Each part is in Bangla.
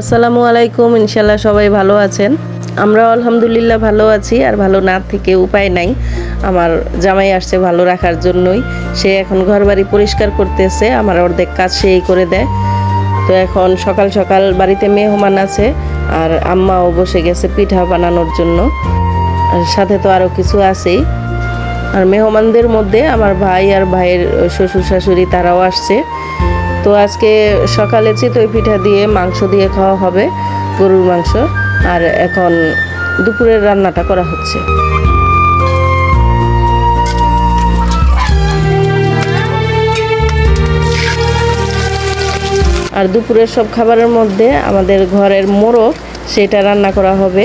আসসালামু আলাইকুম, ইনশাল্লাহ সবাই ভালো আছেন। আমরা আলহামদুলিল্লাহ ভালো আছি, আর ভালো না থেকে উপায় নাই। আমার জামাই আসছে ভালো রাখার জন্যই। সে এখন ঘর বাড়ি পরিষ্কার করতেছে, আমার অর্ধেক কাজ সেই করে দেয়। তো এখন সকাল সকাল বাড়িতে মেহমান আছে, আর আম্মাও বসে গেছে পিঠা বানানোর জন্য। আর সাথে তো আরও কিছু আছেই। আর মেহমানদের মধ্যে আমার ভাই আর ভাইয়ের শ্বশুর শাশুড়ি তারাও আসছে। তো আজকে সকালে চিতই পিঠা দিয়ে মাংস দিয়ে খাওয়া হবে, গরুর মাংস। আর এখন দুপুরের রান্নাটা করা হচ্ছে। আর দুপুরের সব খাবারের মধ্যে আমাদের ঘরের মোরগ, সেটা রান্না করা হবে।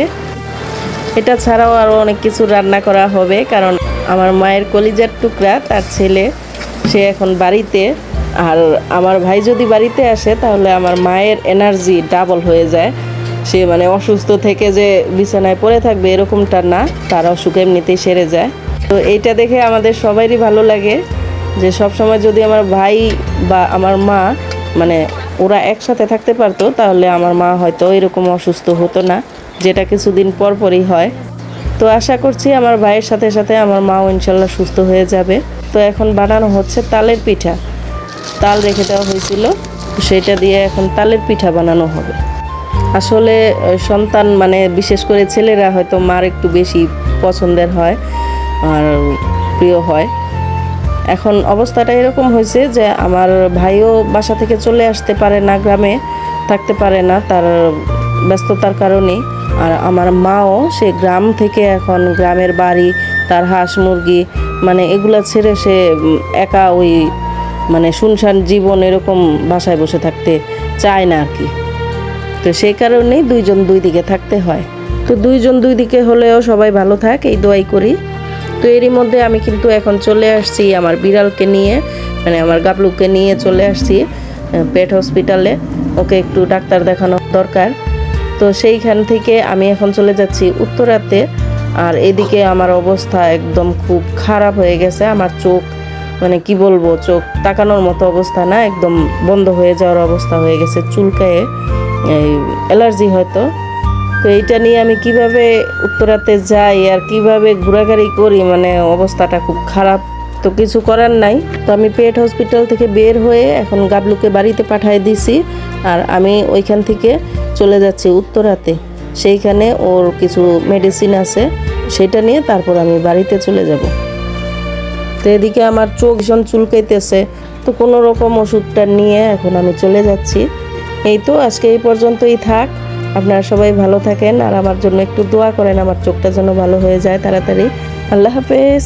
এটা ছাড়াও আরও অনেক কিছু রান্না করা হবে, কারণ আমার মায়ের কলিজার টুকরা, তার ছেলে, সে এখন বাড়িতে। আর আমার ভাই যদি বাড়িতে আসে, তাহলে আমার মায়ের এনার্জি ডাবল হয়ে যায়। সে মানে অসুস্থ থেকে যে বিছানায় পড়ে থাকবে এরকমটা না তার অসুখ এমনিতেই সেরে যায়। তো এইটা দেখে আমাদের সবারই ভালো লাগে যে সব সময় যদি আমার ভাই বা আমার মা মানে ওরা একসাথে থাকতে পারতো, তাহলে আমার মা হয়তো এরকম অসুস্থ হতো না, যেটা কিছুদিন পর পরই হয়। তো আশা করছি আমার ভাইয়ের সাথে সাথে আমার মাও ইনশাল্লাহ সুস্থ হয়ে যাবে। তো এখন বানানো হচ্ছে তালের পিঠা। তাল রেখে দেওয়া হয়েছিল, সেটা দিয়ে এখন তালের পিঠা বানানো হবে। আসলে সন্তান মানে বিশেষ করে ছেলেরা হয়তো মার একটু বেশি পছন্দের হয় আর প্রিয় হয়। এখন অবস্থাটা এরকম হয়েছে যে আমার ভাইও বাসা থেকে চলে আসতে পারে না, গ্রামে থাকতে পারে না তার ব্যস্ততার কারণে আর আমার মাও, সে গ্রাম থেকে এখন গ্রামের বাড়ি, তার হাঁস মুরগি মানে এগুলো ছেড়ে সে একা ওই মানে শুনশান জীবন এরকম বাসায় বসে থাকতে চায় না আর কি। তো সেই কারণেই দুইজন দুই দিকে থাকতে হয়। তো দুইজন দুই দিকে হলেও সবাই ভালো থাক, এই দোয়াই করি। তো এরই মধ্যে আমি কিন্তু এখন চলে আসছি আমার বিড়ালকে নিয়ে মানে আমার গাবলুকে নিয়ে চলে আসছি পেট হসপিটালে। ওকে একটু ডাক্তার দেখানো দরকার। তো সেইখান থেকে আমি এখন চলে যাচ্ছি উত্তরাতে। আর এদিকে আমার অবস্থা একদম খুব খারাপ হয়ে গেছে, আমার চোখ মানে কি বলব, চোখ তাকানোর মতো অবস্থা না, একদম বন্ধ হয়ে যাওয়ার অবস্থা হয়ে গেছে চুলকায়ে, এই অ্যালার্জি হয়তো। তো এইটা নিয়ে আমি কীভাবে উত্তরাতে যাই আর কীভাবে ঘোরাঘুরি করি মানে অবস্থাটা খুব খারাপ। তো কিছু করার নাই। তো আমি পেট হসপিটাল থেকে বের হয়ে এখন গাবলুকে বাড়িতে পাঠিয়ে দিছি আর আমি ওইখান থেকে চলে যাচ্ছি উত্তরাতে। সেইখানে ওর কিছু মেডিসিন আছে, সেটা নিয়ে তারপর আমি বাড়িতে চলে যাব। তো এদিকে আমার চোখ ভীষণ চুলকাইতেছে। তো কোনো রকম ওষুধটা নিয়ে এখন আমি চলে যাচ্ছি। এই তো, আজকে এই পর্যন্তই থাক। আপনারা সবাই ভালো থাকেন আর আমার জন্য একটু দোয়া করেন, আমার চোখটা যেন ভালো হয়ে যায় তাড়াতাড়ি। আল্লাহ হাফেজ।